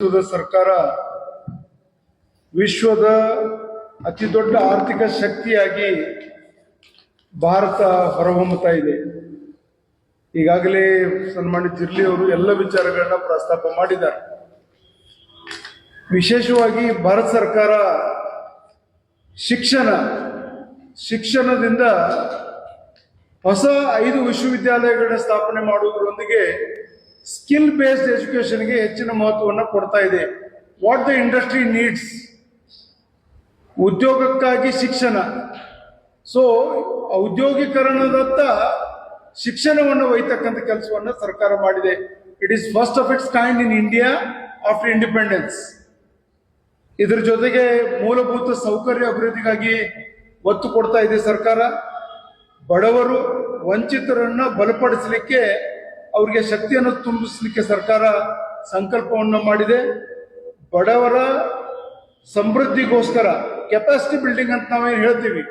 ನೇತೃತ್ವದ ಸರ್ಕಾರ ವಿಶ್ವದ ಅತಿ ದೊಡ್ಡ ಆರ್ಥಿಕ ಶಕ್ತಿಯಾಗಿ ಭಾರತ ಹೊರಹೊಮ್ಮುತ್ತಾ ಇದೆ. ಈಗಾಗಲೇ ಸನ್ಮಾನ್ಯ ಜಿರ್ಲಿ ಅವರು ಎಲ್ಲ ವಿಚಾರಗಳನ್ನ ಪ್ರಸ್ತಾಪ ಮಾಡಿದ್ದಾರೆ. ವಿಶೇಷವಾಗಿ ಭಾರತ ಸರ್ಕಾರ ಶಿಕ್ಷಣ, ಶಿಕ್ಷಣದಿಂದ ಹೊಸ ಐದು ವಿಶ್ವವಿದ್ಯಾಲಯಗಳನ್ನ ಸ್ಥಾಪನೆ ಮಾಡುವುದರೊಂದಿಗೆ ಸ್ಕಿಲ್ ಬೇಸ್ಡ್ ಎಜುಕೇಶನ್ಗೆ ಹೆಚ್ಚಿನ ಮಹತ್ವವನ್ನು ಕೊಡ್ತಾ ಇದೆ. ವಾಟ್ ದ ಇಂಡಸ್ಟ್ರಿ ನೀಡ್ಸ್ ಉದ್ಯೋಗಕ್ಕಾಗಿ ಶಿಕ್ಷಣ. ಸೊ ಔದ್ಯೋಗೀಕರಣದತ್ತ ಶಿಕ್ಷಣವನ್ನು ಒಯ್ತಕ್ಕಂಥ ಕೆಲಸವನ್ನು ಸರ್ಕಾರ ಮಾಡಿದೆ. It is first of its kind in India after independence ಇದರ ಜೊತೆಗೆ ಮೂಲಭೂತ ಸೌಕರ್ಯ ಅಭಿವೃದ್ಧಿಗಾಗಿ ಒತ್ತು ಕೊಡ್ತಾ ಇದೆ ಸರ್ಕಾರ. ಬಡವರು ವಂಚಿತರನ್ನು ಬಲಪಡಿಸಲಿಕ್ಕೆ ಅವರಿಗೆ ಶಕ್ತಿಯನ್ನು ತುಂಬಿಸಲಿಕ್ಕೆ ಸರ್ಕಾರ ಸಂಕಲ್ಪವನ್ನು ಮಾಡಿದೆ. ಬಡವರ ಸಮೃದ್ಧಿಗೋಸ್ಕರ ಕೆಪಾಸಿಟಿ ಬಿಲ್ಡಿಂಗ್ ಅಂತ ನಾವೇನು ಹೇಳ್ತೀವಿ,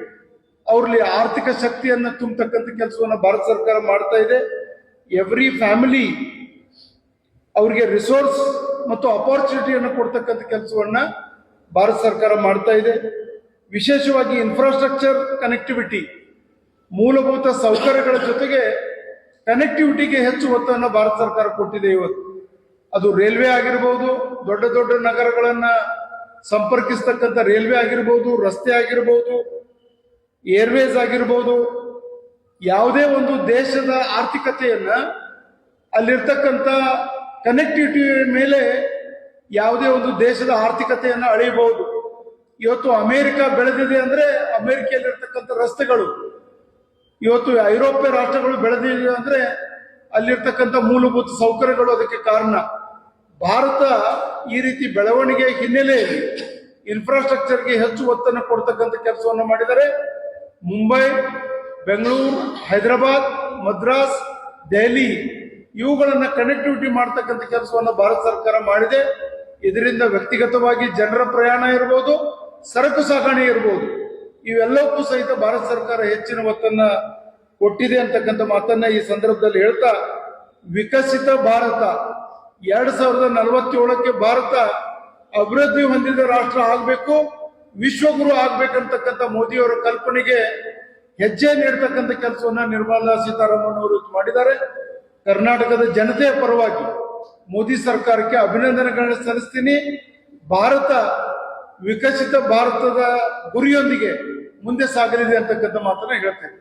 ಅವ್ರಲ್ಲಿ ಆರ್ಥಿಕ ಶಕ್ತಿಯನ್ನು ತುಂಬತಕ್ಕಂಥ ಕೆಲಸವನ್ನು ಭಾರತ ಸರ್ಕಾರ ಮಾಡ್ತಾ ಇದೆ. ಎವ್ರಿ ಫ್ಯಾಮಿಲಿ ಅವರಿಗೆ ರಿಸೋರ್ಸ್ ಮತ್ತು ಅಪಾರ್ಚುನಿಟಿಯನ್ನು ಕೊಡ್ತಕ್ಕಂಥ ಕೆಲಸವನ್ನು ಭಾರತ ಸರ್ಕಾರ ಮಾಡ್ತಾ ಇದೆ. ವಿಶೇಷವಾಗಿ ಇನ್ಫ್ರಾಸ್ಟ್ರಕ್ಚರ್ ಕನೆಕ್ಟಿವಿಟಿ ಮೂಲಭೂತ ಸೌಕರ್ಯಗಳ ಜೊತೆಗೆ ಕನೆಕ್ಟಿವಿಟಿಗೆ ಹೆಚ್ಚು ಒತ್ತನ್ನು ಭಾರತ ಸರ್ಕಾರ ಕೊಟ್ಟಿದೆ ಇವತ್ತು. ಅದು ರೈಲ್ವೆ ಆಗಿರ್ಬೋದು, ದೊಡ್ಡ ದೊಡ್ಡ ನಗರಗಳನ್ನ ಸಂಪರ್ಕಿಸ್ತಕ್ಕಂಥ ರೈಲ್ವೆ ಆಗಿರ್ಬೋದು, ರಸ್ತೆ ಆಗಿರ್ಬೋದು ಏರ್ವೇಸ್ ಆಗಿರ್ಬೋದು, ಯಾವುದೇ ಒಂದು ದೇಶದ ಆರ್ಥಿಕತೆಯನ್ನ ಅಲ್ಲಿರ್ತಕ್ಕಂಥ ಕನೆಕ್ಟಿವಿಟಿ ಮೇಲೆ ಯಾವುದೇ ಒಂದು ದೇಶದ ಆರ್ಥಿಕತೆಯನ್ನು ಅಳೆಯಬಹುದು. ಇವತ್ತು ಅಮೆರಿಕ ಬೆಳೆದಿದೆ ಅಂದ್ರೆ ಅಮೆರಿಕೆಯಲ್ಲಿರ್ತಕ್ಕಂಥ ರಸ್ತೆಗಳು ಇವತ್ತು ಐರೋಪ್ಯ ರಾಷ್ಟ್ರಗಳು ಬೆಳೆದಿದೆ ಅಂದ್ರೆ ಅಲ್ಲಿರ್ತಕ್ಕಂಥ ಮೂಲಭೂತ ಸೌಕರ್ಯಗಳು ಅದಕ್ಕೆ ಕಾರಣ. ಭಾರತ ಈ ರೀತಿ ಬೆಳವಣಿಗೆ ಹಿನ್ನೆಲೆಯಲ್ಲಿ ಇನ್ಫ್ರಾಸ್ಟ್ರಕ್ಚರ್ಗೆ ಹೆಚ್ಚು ಒತ್ತನ್ನು ಕೊಡ್ತಕ್ಕಂಥ ಕೆಲಸವನ್ನು ಮಾಡಿದರೆ ಮುಂಬೈ, ಬೆಂಗಳೂರು, ಹೈದರಾಬಾದ್, ಮದ್ರಾಸ್, ದೆಹಲಿ ಇವುಗಳನ್ನು ಕನೆಕ್ಟಿವಿಟಿ ಮಾಡ್ತಕ್ಕಂಥ ಕೆಲಸವನ್ನು ಭಾರತ ಸರ್ಕಾರ ಮಾಡಿದೆ. ಇದರಿಂದ ವ್ಯಕ್ತಿಗತವಾಗಿ ಜನರ ಪ್ರಯಾಣ ಇರ್ಬೋದು, ಸರಕು ಸಾಗಣೆ ಇರ್ಬೋದು. ಇವೆಲ್ಲಕ್ಕೂ ಸಹಿತ ಭಾರತ ಸರ್ಕಾರ ಹೆಚ್ಚಿನ ಒತ್ತನ್ನ ಕೊಟ್ಟಿದೆ ಅಂತಕ್ಕಂಥ ಮಾತನ್ನ ಈ ಸಂದರ್ಭದಲ್ಲಿ ಹೇಳ್ತಾ, ವಿಕಸಿತ ಭಾರತ, ಎರಡ್ ಸಾವಿರದ ನಲವತ್ತೇಳಕ್ಕೆ ಭಾರತ ಅಭಿವೃದ್ಧಿ ಹೊಂದಿದ ರಾಷ್ಟ್ರ ಆಗಬೇಕು, ವಿಶ್ವಗುರು ಆಗ್ಬೇಕಂತಕ್ಕಂಥ ಮೋದಿಯವರ ಕಲ್ಪನೆಗೆ ಹೆಜ್ಜೆ ನೀಡ್ತಕ್ಕಂಥ ಕೆಲಸವನ್ನ ನಿರ್ಮಲಾ ಸೀತಾರಾಮನ್ ಅವರು ಮಾಡಿದ್ದಾರೆ. ಕರ್ನಾಟಕದ ಜನತೆಯ ಪರವಾಗಿ ಮೋದಿ ಸರ್ಕಾರಕ್ಕೆ ಅಭಿನಂದನೆಗಳನ್ನ ಸಲ್ಲಿಸ್ತೀನಿ. ಭಾರತ ವಿಕಸಿತ ಭಾರತದ ಗುರಿಯೊಂದಿಗೆ ಮುಂದೆ ಸಾಗಲಿದೆ ಅಂತಕ್ಕಂಥ ಮಾತನ್ನ ಹೇಳ್ತೇನೆ.